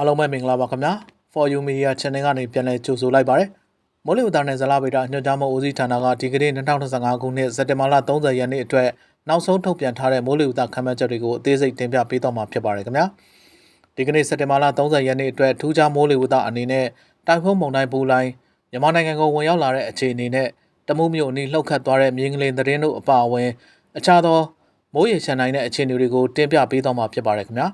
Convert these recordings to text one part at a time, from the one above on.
အားလုံးပဲမင်္ဂလာပါခင်ဗျာ For You Media Channel ကနေပြန်လည်ကြိုဆိုလိုက်ပါရစေမိုးလေဝသနဲ့ဇလာဗေဒညွှန်ကြားမှုဦးစီးဌာနကဒီကနေ့2025ခုနှစ်စက်တင်ဘာလ30ရက်နေ့အတွက်နောက်ဆုံးထုတ်ပြန်ထားတဲ့မိုးလေဝသခန့်မှန်းချက်တွေကိုအသေးစိတ်တင်ပြပေးတော့မှာဖြစ်ပါတယ်ခင်ဗျာဒီကနေ့စက်တင်ဘာလ30ရက်နေ့အတွက်ထူးခြားမိုးလေဝသအနေနဲ့တိုင်ဖုန်းမုန်တိုင်းပူလိုင်းမြန်မာနိုင်ငံကိုဝင်ရောက်လာတဲ့အခြေအနေနဲ့တမှုမြို့အနီးလှုပ်ခတ်သွားတဲ့မြင်းကလေးသတင်းတို့အပါအဝင် အခြားသောမိုးရေချမ်းနိုင်တဲ့အခြေအနေတွေကိုတင်ပြပေးတော့မှာဖြစ်ပါတယ်ခင်ဗျာ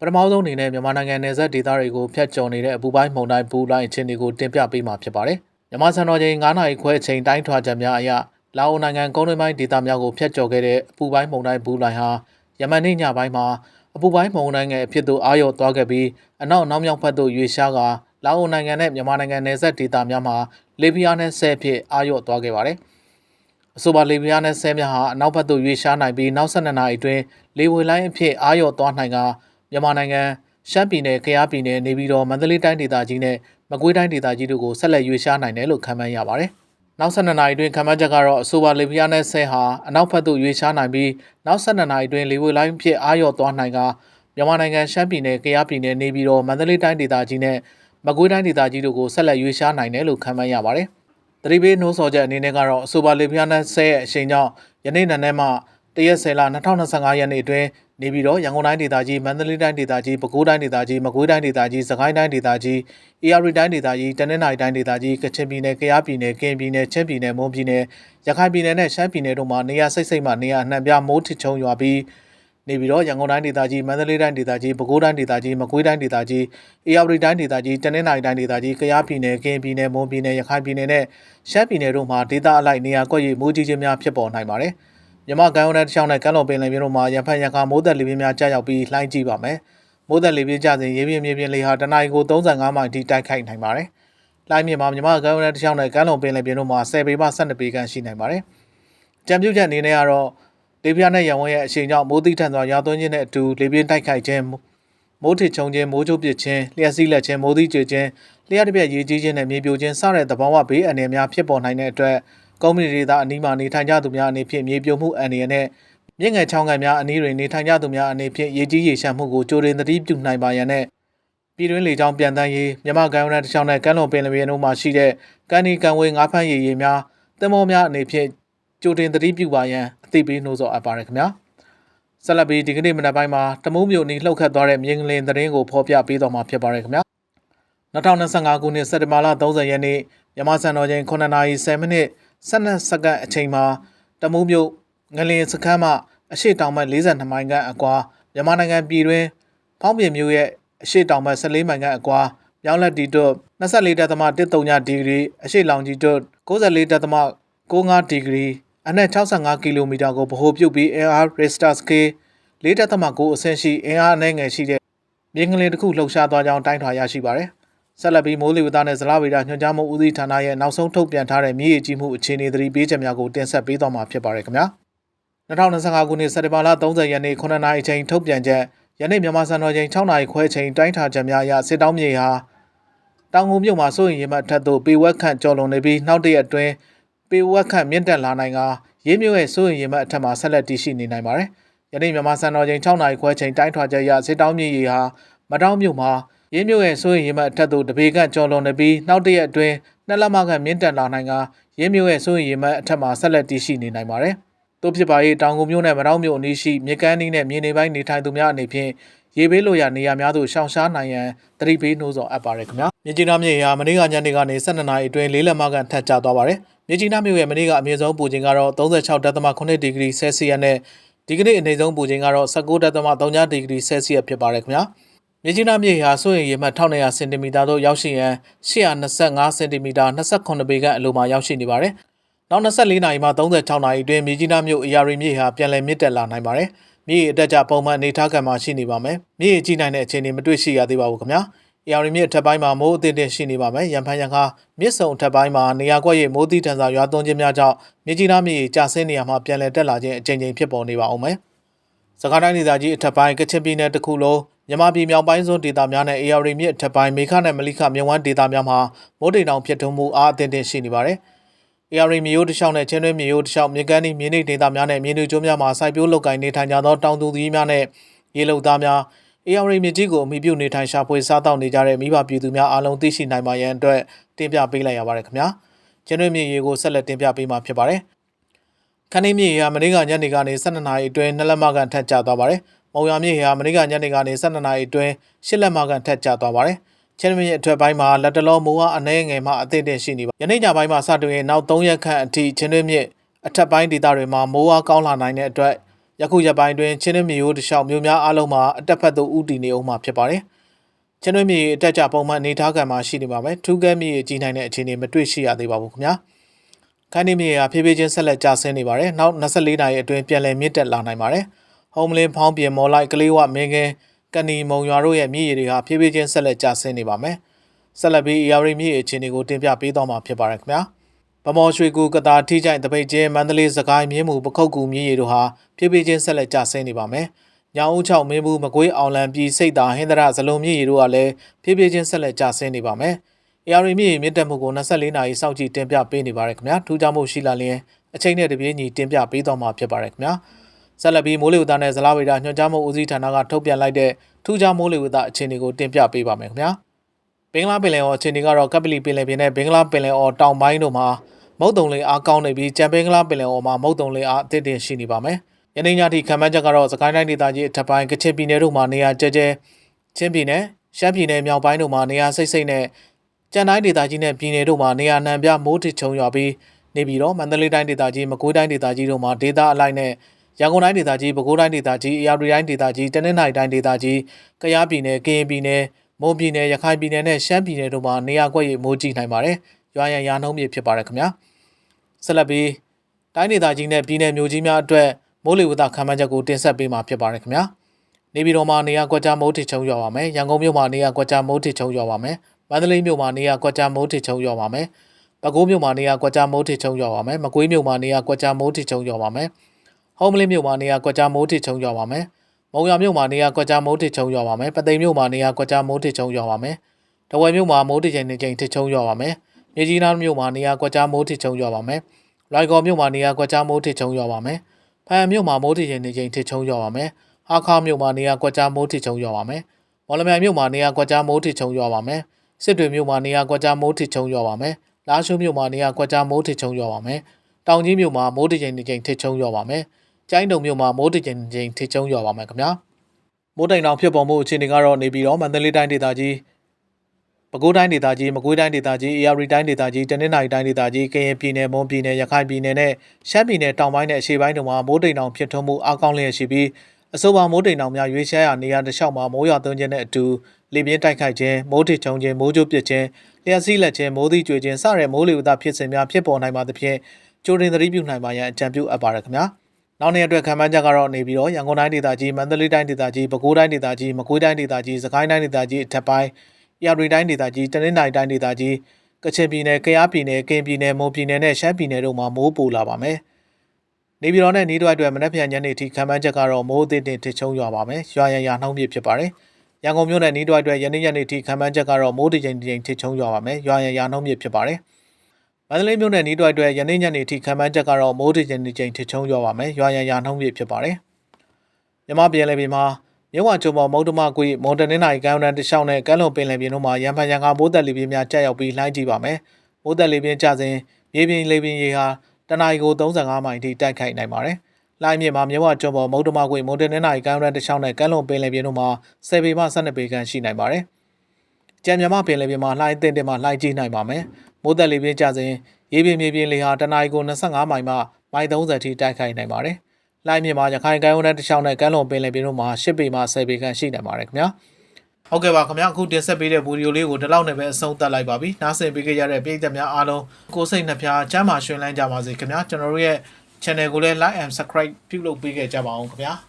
ပထမဆုံးအနေနဲ့မြန်မာနိုင်ငံနယ်စပ်ဒေသတွေကိုဖျက်ချော်နေတဲ့အပူပိုင်းမုန်တိုင်းပူလိုင်းအခြေအနေကိုတင်ပြပေးမှာဖြစ်ပါတယ်။မြန်မာစံတော်ချိန်9နာရီခွဲအချိန်တိုင်းထွာချက်များအရလာအိုနိုင်ငံကုန်းတွင်းပိုင်းဒေသများကိုဖျက်ချော်ခဲ့တဲ့အပူပိုင်းမုန်တိုင်းပူလိုင်းဟာယမန်နေ့ညပိုင်းမှာအပူပိုင်းမုန်တိုင်းငယ်အဖြစ်သို့အာရုံသွားခဲ့ပြီးအနောက်နောက်မြောက်ဘက်သို့ရွေ့ရှားကလာအိုနိုင်ငံနဲ့မြန်မာနိုင်ငံနယ်စပ်ဒေသများမှာလေပြင်းအားနဲ့ဆဲဖြစ်အာရုံသွားခဲ့ပါတယ်။အဆိုပါလေပြင်းနဲ့ဆဲမြဟာအနောက်ဘက်သို့ရွေ့ရှားနိုင်ပြီးနောက်12နာရီအတွင်းလေဝေလိုင်းအဖြစ်အာရုံသွားနိုင်က မြန်မာနိုင်ငံရှမ်းပြည်နယ်၊ကယားပြည်နယ်နေပြည်တော်မန္တလေးတိုင်းဒေသကြီးနဲ့မကွေးတိုင်းဒေသကြီးတို့ကိုဆက်လက်ရွေ့ရှားနိုင်တယ်လို့ခန့်မှန်းရပါတယ်။နောက်12နာရီအတွင်းခန့်မှန်းချက်ကတော့အဆိုပါလေပြင်းနဲ့ဆဲဟာအနောက်ဘက်သို့ရွေ့ရှားနိုင်ပြီးနောက်12နာရီအတွင်းလေဝေလိုင်းအဖြစ်အာရုံသွားနိုင်ကမြန်မာနိုင်ငံရှမ်းပြည်နယ်၊ကယားပြည်နယ်နေပြည်တော်မန္တလေးတိုင်းဒေသကြီးနဲ့မကွေးတိုင်းဒေသကြီးတို့ကိုဆက်လက်ရွေ့ရှားနိုင်တယ်လို့ခန့်မှန်းရပါတယ်။သတိပေးနှိုးဆော်ချက်အနေနဲ့ကတော့အဆိုပါလေပြင်းနဲ့ဆဲရဲ့အရှိန်ကြောင့်ယနေ့နံနက်မှတရက်10လ2025ရက်နေ့အတွင်း နေပြည်တော်ရန်ကုန်တိုင်းဒေသကြီးမန္တလေးတိုင်းဒေသကြီးပဲခူးတိုင်းဒေသကြီးမကွေးတိုင်းဒေသကြီးစကိုင်းတိုင်းဒေသကြီးအေရီတိုင်းဒေသကြီးတနင်္သာရီတိုင်းဒေသကြီးကချင်ပြည်နယ်ကယားပြည်နယ်ကရင်ပြည်နယ်ချင်းပြည်နယ်မွန်ပြည်နယ်ရခိုင်ပြည်နယ်နဲ့ရှမ်းပြည်နယ်တို့မှာနေရာစိတ်စိတ်မှနေရာအနှံ့ပြမိုးထစ်ချုံရွာပြီးနေပြီးတော့ရန်ကုန်တိုင်းဒေသကြီးမန္တလေးတိုင်းဒေသကြီးပဲခူးတိုင်းဒေသကြီးမကွေးတိုင်းဒေသကြီးအေရီတိုင်းဒေသကြီးတနင်္သာရီတိုင်းဒေသကြီးကယားပြည်နယ်ကရင်ပြည်နယ်မွန်ပြည်နယ်ရခိုင်ပြည်နယ်နဲ့ရှမ်းပြည်နယ်တို့မှာဒေသအလိုက်နေရာကွက်၍မိုးကြီးခြင်းများဖြစ်ပေါ်နိုင်ပါတယ်။ မြမကမ်းရိုးတန်းတစ်ချောင်းနဲ့ကမ်းလွန်ပင်လယ်ပြင်တို့မှာရံဖန်ရံခါမိုးသက်လေပြင်းများကြာရောက်ပြီးလှိုင်းကြည့်ပါမယ်။မိုးသက်လေပြင်းကျစဉ်ရေပြင်းမြေပြင်းလေဟာတနအီကို35မိုင်ထိတိုက်ခိုက်နိုင်ပါတယ်။လှိုင်းမြင့်မှာမြမကမ်းရိုးတန်းတစ်ချောင်းနဲ့ကမ်းလွန်ပင်လယ်ပြင်တို့မှာ10ပေမှ12ပေခန့်ရှိနိုင်ပါတယ်။ကြံပြုတ်ချက်အနေနဲ့ကတော့လေပြင်းနဲ့ရံဝန်းရဲ့အရှိန်ကြောင့်မိုးတိထန်စွာရွာသွန်းခြင်းနဲ့အတူလေပြင်းတိုက်ခိုက်ခြင်းမိုးထစ်ချုံခြင်းမိုးချိုးပစ်ခြင်းလျှက်စီးလက်ခြင်းမိုးသီးကျွေခြင်းလျှက်တစ်ပြက်ရေကြီးခြင်းနဲ့မြေပြိုခြင်းစတဲ့သဘာဝဘေးအန္တရာယ်များဖြစ်ပေါ်နိုင်တဲ့အတွက် ကုမ္ပဏီတွေသားအနီးမှာနေထိုင်ကြသူများအနေဖြင့်မြေပြိုမှုအန္တရာယ်နဲ့မြင့်ငယ်ချောင်းငံများအနီးတွင်နေထိုင်ကြသူများအနေဖြင့်ရေကြီးရေရှမ်းမှုကိုကြိုတင်သတိပြုနိုင်ပါရန်နဲ့ပြည်တွင်းလေကြောင်းပြန်တန်းရေးမြမကန်ဝရတစ်ချောင်းနဲ့ကမ်းလွန်ပင်လယ်ပြင်တို့မှာရှိတဲ့ကန်ဒီကန်ဝေးငါးဖမ်းရေရေများသင်္ဘောများအနေဖြင့်ကြိုတင်သတိပြုပါရန်အသိပေးနှိုးဆော်အပ်ပါတယ်ခင်ဗျာဆက်လက်ပြီးဒီကနေ့မနက်ပိုင်းမှာတမုံမြို့နီလှုပ်ခတ်သွားတဲ့မြင်းကလင်သတင်းကိုဖော်ပြပေးတော့မှာဖြစ်ပါတယ်ခင်ဗျာ2025ခုနှစ်စက်တင်ဘာလ30ရက်နေ့မြန်မာစံတော်ချိန်9:10မိနစ် 12စက္ကန့်အချိန်မှာတမုံမြို့ငလင်စခန်းမှအရှိတောင်ဘက်42မိုင်ခန့်အကွာမြန်မာနိုင်ငံပြည်တွင်းဖောင်းပြင်မြို့ရဲ့အရှိတောင်ဘက်14မိုင်ခန့်အကွာမြောင်းလက်တီတွတ်24.13ဒီဂရီအရှိလောင်ကြီးတွတ်94.65ဒီဂရီအနက်65ကီလိုမီတာကိုဗဟိုပြုတ်ပြီး AR Richter scale 4.9အဆင့်ရှိအင်အားအနည်းငယ်ရှိတဲ့မြင်းကလေးတစ်ခုလှုပ်ရှားသွားကြောင်းတိုင်းထွာရရှိပါတယ်။ ဆက်လက်ပြီးမိုးလေဝသနဲ့ဇလဗေဒညွှန်ကြားမှုဦးစီးဌာနရဲ့နောက်ဆုံးထုတ်ပြန်ထားတဲ့မြေကြီးကြီးမှုအခြေအနေသတိပေးချက်များကိုတင်ဆက်ပေးသွားမှာဖြစ်ပါတယ်ခင်ဗျာ။2025ခုနှစ်စက်တင်ဘာလ30ရက်နေ့9နာရီအချိန်ထုတ်ပြန်ချက်ယနေ့မြန်မာစံတော်ချိန်6နာရီခွဲအချိန်တိုင်းထွာချက်များအရစစ်တောင်းမြေဟာတောင်ငူမြို့မှာစိုးရင်ရင်မှအထက်သို့ပေဝက်ခန့်ကျော်လွန်နေပြီးနောက်တစ်ရက်အတွင်းပေဝက်ခန့်မြင့်တက်လာနိုင်ကရေးမြို့ရဲ့စိုးရင်ရင်မှအထက်မှာဆက်လက်တည်ရှိနေနိုင်ပါတယ်။ယနေ့မြန်မာစံတော်ချိန်6နာရီခွဲချိန်တိုင်းထွာချက်အရစစ်တောင်းမြေရေဟာမတောင်းမြို့မှာ ရင်းမြို့ရဲ့စိုးရင်ရင်မှအထက်သို့တပေကကျော်လွန်နေပြီးနောက်တစ်ရက်အတွင်းနှစ်လက်မခန့်မြင့်တက်လာနိုင်ကရင်းမြို့ရဲ့စိုးရင်ရင်မှအထက်မှာဆက်လက်တည်ရှိနေနိုင်ပါတယ်။တို့ဖြစ်ပါ၏တောင်ကုန်မြို့နယ်မတောင်းမြို့အနီးရှိမြေကမ်းနီးနဲ့မြေနေပိုင်းနေထိုင်သူများအနေဖြင့်ရေဘေးလိုရာနေရာများသို့ရှောင်ရှားနိုင်ရန်တတိပေးနှိုးဆော်အပ်ပါရခင်ဗျာမြေကြီးနားမြေဟာမနေ့ကညနေကနေ12နာရီအတွင်းလေးလက်မကန်ထက်ကျသွားပါတယ်မြေကြီးနားမြို့ရဲ့မနေ့ကအမြင့်ဆုံးပူချိန်ကတော့36.8ဒီဂရီဆဲလ်စီယပ်နဲ့ဒီကနေ့အနေဆုံးပူချိန်ကတော့19.3ဒီဂရီဆဲလ်စီယပ်ဖြစ်ပါတယ်ခင်ဗျာ မြေကြီးနားမြေဟာဆိုရင်ရေမှတ်1200စင်တီမီတာသို့ရောက်ရှိရန်825စင်တီမီတာ28ပေခန့်အလိုမှာရောက်ရှိနေပါတယ်နောက်24နာရီမှ36နာရီအတွင်းမြေကြီးနားမြို့အရာရီမြေဟာပြန်လည်မြင့်တက်လာနိုင်ပါတယ်။မြေအတက်ကြပုံမှန်အနေထားကံမှာရှိနေပါမယ်။မြေကြီးနိုင်တဲ့အခြေအနေမတွေ့ရှိရသေးပါဘူးခင်ဗျာ။အရာရီမြေအထက်ပိုင်းမှာမိုးအသင့်တင်ရှိနေပါမယ်။ရံဖန်ရံခါမြစ်ဆုံအထက်ပိုင်းမှာနေရာကွက်ရဲ့မိုးသီးထန်စွာရွာသွန်းခြင်းများကြောင့်မြေကြီးနားမြေကျဆင်းနေရမှာပြန်လည်တက်လာခြင်းအကြိမ်ကြိမ်ဖြစ်ပေါ်နေပါအောင်မယ်။စကိုင်းတိုင်းဒေသကြီးအထက်ပိုင်းကချင်ပြည်နယ်တစ်ခုလုံး မြန်မာပြည်မြောက်ပိုင်းစွန်းဒေသများနဲ့ AR မြစ်အထက်ပိုင်းမေခနဲ့မလိခမြဝန်းဒေသများမှာမိုးတိမ်တောင်ဖြစ်ထွန်းမှုအားအသင့်တင်ရှိနေပါတယ်။ AR မြေရိုးတစ်လျှောက်နဲ့ချင်းတွင်းမြေရိုးတစ်လျှောက်မြေကမ်းဤမြေနေဒေသများနဲ့မြေနုကျိုးများမှာစိုက်ပျိုးလုပ်ကိုင်နေထိုင်ကြသောတောင်သူကြီးများနဲ့ရေလုံသားများ AR မြစ်ကြီးကိုအမိပြုနေထိုင်ရှာဖွေစားတောက်နေကြတဲ့မိဘပြည်သူများအားလုံးသိရှိနိုင်ပါရန်အတွက်တင်ပြပေးလိုက်ရပါတယ်ခင်ဗျာကျွန်တော်မြေရေကိုဆက်လက်တင်ပြပေးမှာဖြစ်ပါတယ်ခန်းနေမြေရေဟာမနေ့ကညနေကနေ12နာရီအတွင်းနှစ်လက်မကန်ထက်ကျသွားပါတယ် မုံရမြေရေဟာမနေ့ကညနေကနေ12နာရီအတွင်း10လက်မကန်ထက်ကျသွားပါတယ်ချင်းမင်းရဲ့အထက်ပိုင်းမှာလက်တလုံးမိုးအားအနှဲငယ်မှအသင့်တင်ရှိနေပါယနေ့ညပိုင်းမှာစတင်ရင်နောက်3ရက်ခန့်အထိချင်းတွင်းမြစ်အထက်ပိုင်းဒေသတွေမှာမိုးအားကောင်းလာနိုင်တဲ့အတွက်ယခုရက်ပိုင်းတွင်ချင်းတွင်းမြေရိုးတစ်လျှောက်မြို့များအားလုံးမှာအတက်ဖက်သို့ဥတည်နေအောင်မှာဖြစ်ပါတယ်ချင်းတွင်းမြေအတက်ကြပုံမှန်အနေထားကံမှာရှိနေပါမယ်ထူးကဲမြေကြီးနိုင်တဲ့အခြေအနေမတွေ့ရှိရသေးပါဘူးခင်ဗျာခိုင်းနေမြေဟာဖြည်းဖြည်းချင်းဆက်လက်ကျဆင်းနေပါတယ်နောက်24နာရီအတွင်းပြန်လည်မြင့်တက်လာနိုင်ပါတယ် ဟုံးမလင်းဖောင်းပြင်မော်လိုက်ကလေးဝမင်းကင်းကဏီမုံရွာတို့ရဲ့မြေရည်တွေဟာဖြည်းဖြည်းချင်းဆက်လက်ကျဆင်းနေပါမယ်ဆက်လက်ပြီးအရာရီမြေအခြေအနေကိုတင်ပြပေးသွားမှာဖြစ်ပါတယ်ခင်ဗျာဗမော်ရွှေကူကတာထိကြိုင်တပိတ်ချင်းမန္တလေးစကိုင်းမြင်းမူပခုတ်ကူမြေရည်တို့ဟာဖြည်းဖြည်းချင်းဆက်လက်ကျဆင်းနေပါမယ်ညောင်ဦးချောက်မင်းဘူးမကွေးအောင်လံပြည်စိတ်တာဟင်္ဒရဇလုံးမြေရည်တို့ကလည်းဖြည်းဖြည်းချင်းဆက်လက်ကျဆင်းနေပါမယ်အရာရီမြေမြင့်တက်မှုကို24နာရီစောင့်ကြည့်တင်ပြပေးနေပါတယ်ခင်ဗျာထူးခြားမှုရှိလာလျင်အချိန်နဲ့တပြေးညီတင်ပြပေးသွားမှာဖြစ်ပါတယ်ခင်ဗျာ ဆက်လက်ပြီးမိုးလေဝသနဲ့ဇလားဝေဒညွှန်ကြားမှုဦးစီးဌာနကထုတ်ပြန်လိုက်တဲ့ထူးခြားမိုးလေဝသအခြေအနေကိုတင်ပြပေးပါမယ်ခင်ဗျာဘင်္ဂလားပင်လယ်အော်အခြေအနေကတော့ကပလီပင်လယ်ပြင်နဲ့ဘင်္ဂလားပင်လယ်အော်တောင်ပိုင်းတို့မှာမုတ်တုံလေအားကောင်းနေပြီးကြံဘင်္ဂလားပင်လယ်အော်မှာမုတ်တုံလေအားအသင့်တင်ရှိနေပါမယ်ယနေ့ညထိခံမှန်းချက်ကတော့စကိုင်းတိုင်းဒေသကြီးအထက်ပိုင်းကချင်ပြည်နယ်တို့မှာနေရာကျကျချင်းပြည်နယ်ရှမ်းပြည်နယ်မြောက်ပိုင်းတို့မှာနေရာစိတ်စိတ်နဲ့ကြံတိုင်းဒေသကြီးနဲ့ပြည်နယ်တို့မှာနေရာနှံပြမိုးထစ်ချုံရွာပြီးနေပြီးတော့မန္တလေးတိုင်းဒေသကြီးမကွေးတိုင်းဒေသကြီးတို့မှာဒေသအလိုက်နဲ့ ရန်ကုန်တိုင်းဒေသကြီးပဲခူးတိုင်းဒေသကြီးအေရရီတိုင်းဒေသကြီးတနင်္သာရီတိုင်းဒေသကြီးကယားပြည်နယ်ကရင်ပြည်နယ်မွန်ပြည်နယ်ရခိုင်ပြည်နယ်နဲ့ရှမ်းပြည်နယ်တို့မှာနေရာကွက်ရမိုးကြီးနိုင်ပါတယ်ရွာရန်ရာနှုန်းမြေဖြစ်ပါတယ်ခင်ဗျာဆက်လက်ပြီးတိုင်းဒေသကြီးနဲ့ပြည်နယ်မျိုးကြီးများအတွက်မိုးလေဝသခန့်မှန်းချက်ကိုတင်ဆက်ပေးမှာဖြစ်ပါတယ်ခင်ဗျာနေပြည်တော်မှာနေရာကွက်ကြားမိုးထစ်ချုံရွာပါမယ်ရန်ကုန်မြို့မှာနေရာကွက်ကြားမိုးထစ်ချုံရွာပါမယ်မန္တလေးမြို့မှာနေရာကွက်ကြားမိုးထစ်ချုံရွာပါမယ်ပဲခူးမြို့မှာနေရာကွက်ကြားမိုးထစ်ချုံရွာပါမယ်မကွေးမြို့မှာနေရာကွက်ကြားမိုးထစ်ချုံရွာပါမယ် ဟုံးမလင်းမြို့မှာနေရာကွက်ကြားမိုးထစ်ချုံရွာပါမယ်မုံရမြို့မှာနေရာကွက်ကြားမိုးထစ်ချုံရွာပါမယ်ပသိမ်မြို့မှာနေရာကွက်ကြားမိုးထစ်ချုံရွာပါမယ်တဝယ်မြို့မှာမိုးထစ်ချိန်နှစ်ချိန်ထစ်ချုံရွာပါမယ်မြေကြီးနားမြို့မှာနေရာကွက်ကြားမိုးထစ်ချုံရွာပါမယ်လွိုင်ကော်မြို့မှာနေရာကွက်ကြားမိုးထစ်ချုံရွာပါမယ်ဖန်မြို့မှာမိုးထစ်ချိန်နှစ်ချိန်ထစ်ချုံရွာပါမယ်ဟာခါမြို့မှာနေရာကွက်ကြားမိုးထစ်ချုံရွာပါမယ်မော်လမြိုင်မြို့မှာနေရာကွက်ကြားမိုးထစ်ချုံရွာပါမယ်စစ်တွေမြို့မှာနေရာကွက်ကြားမိုးထစ်ချုံရွာပါမယ်လာရှိုးမြို့မှာနေရာကွက်ကြားမိုးထစ်ချုံရွာပါမယ်တောင်ကြီးမြို့မှာမိုးထစ်ချိန်နှစ်ချိန်ထစ်ချုံရွာပါမယ် ကျိုင်းတုံမြို့မှာမိုးထစ်ချိန်နှစ်ချိန်ထစ်ချုံရွာပါမယ်ခင်ဗျာမိုးတိမ်တောင်ဖြစ်ပေါ်မှုအခြေအနေကတော့နေပြီးတော့မန္တလေးတိုင်းဒေသကြီးပဲခူးတိုင်းဒေသကြီးမကွေးတိုင်းဒေသကြီးအေရရီတိုင်းဒေသကြီးတနင်္သာရီတိုင်းဒေသကြီးကရင်ပြည်နယ်မွန်ပြည်နယ်ရခိုင်ပြည်နယ်နဲ့ရှမ်းပြည်နယ်တောင်ပိုင်းနဲ့အရှေ့ပိုင်းတို့မှာမိုးတိမ်တောင်ဖြစ်ထွန်းမှုအားကောင်းလျက်ရှိပြီးအဆိုပါမိုးတိမ်တောင်များရွေးချယ်ရာနေရာတစ်လျှောက်မှာမိုးရွာသွန်းခြင်းနဲ့အတူလေပြင်းတိုက်ခိုက်ခြင်းမိုးထစ်ချုံခြင်းမိုးကြိုးပစ်ခြင်းလျှက်စီးလက်ခြင်းမိုးသီးကြွေခြင်းစတဲ့မိုးလေဝသဖြစ်စဉ်များဖြစ်ပေါ်နိုင်ပါသဖြင့်ကြိုတင်သတိပြုနိုင်ပါရန်အကြံပြုအပ်ပါရခင်ဗျာ နောက်နေ့အတွက်ခံမှန်းချက်ကတော့နေပြီးတော့ရန်ကုန်တိုင်းဒေသကြီးမန္တလေးတိုင်းဒေသကြီးပဲခူးတိုင်းဒေသကြီးမကွေးတိုင်းဒေသကြီးစကိုင်းတိုင်းဒေသကြီးအထက်ပိုင်းရရီတိုင်းဒေသကြီးတနင်္သာရီတိုင်းဒေသကြီးကချင်ပြည်နယ်ကယားပြည်နယ်ကရင်ပြည်နယ်မွန်ပြည်နယ်နဲ့ရှမ်းပြည်နယ်တို့မှာမိုးပိုလာပါမယ်နေပြည်တော်နဲ့နေတွက်အတွက်မနက်ဖြန်ညနေထိခံမှန်းချက်ကတော့မိုးအသင့်တင်ထချုံရွာပါမယ်ရွာရန်ရာနှောင်းပြဖြစ်ပါတယ်ရန်ကုန်မြို့နယ်နေတွက်အတွက်ယနေ့ညနေထိခံမှန်းချက်ကတော့မိုးတစ်ချိန်တစ်ချိန်ထချုံရွာပါမယ်ရွာရန်ရာနှောင်းပြဖြစ်ပါတယ် မန္တလေးမြို့နယ်နီးတွိုက်အတွက်ယနေ့ညနေထိခံမှန်းချက်ကတော့မိုးထချင်းတစ်ချိန်ထချုံရွာပါမယ်။ရွာရန်ရာနှုံးပြဖြစ်ပါတယ်။မြမပြည်နယ်ပြည်မှာမြဝချုံပေါ်မုံတမကွေမွန်တနင်္သာရီကမ်းတန်းတလျှောက်နဲ့ကမ်းလွန်ပင်လယ်ပြင်တို့မှာရန်ဖန်ရန်ကမိုးသက်လေပြင်းများကျရောက်ပြီးလှိုင်းကြည့်ပါမယ်။မိုးသက်လေပြင်းကျစဉ်မြေပြင်လေပြင်းရေဟာတနအီကို35မိုင်ထိတိုက်ခိုက်နိုင်ပါတယ်။လိုင်းမြေမှာမြဝချုံပေါ်မုံတမကွေမွန်တနင်္သာရီကမ်းတန်းတလျှောက်နဲ့ကမ်းလွန်ပင်လယ်ပြင်တို့မှာ10ပေမှ12ပေခန့်ရှိနိုင်ပါတယ်။ကြံမြမပင်လယ်ပြင်မှာလှိုင်းတင်တင်မှလှိုင်းကြီးနိုင်ပါမယ်။ မိုးသက်လေပြင်းကျစဉ်ရေပြင်မြေပြင်လေဟာတနအီကို25မိုင်မှမိုင်30ထိတိုက်ခိုက်နိုင်ပါတယ်။လိုင်းမြစ်မှာရခိုင်ကမ်းရိုးတန်းတစ်လျှောက်နဲ့ကမ်းလွန်ပင်လယ်ပြင်တို့မှာ10ပေမှ10ပေခန့်ရှိနိုင်ပါတယ်ခင်ဗျာ။ဟုတ်ကဲ့ပါခင်ဗျာအခုတင်ဆက်ပေးတဲ့ဗီဒီယိုလေးကိုဒီလောက်နဲ့ပဲအဆုံးသတ်လိုက်ပါပြီ။နားဆင်ပေးကြရတဲ့ပရိသတ်များအားလုံးကိုစိတ်နှဖျားချမ်းသာရှင်လန်းကြပါစေခင်ဗျာ။ကျွန်တော်တို့ရဲ့ channel ကိုလည်း like and subscribe ပြုလုပ်ပေးခဲ့ကြပါအောင်ခင်ဗျာ။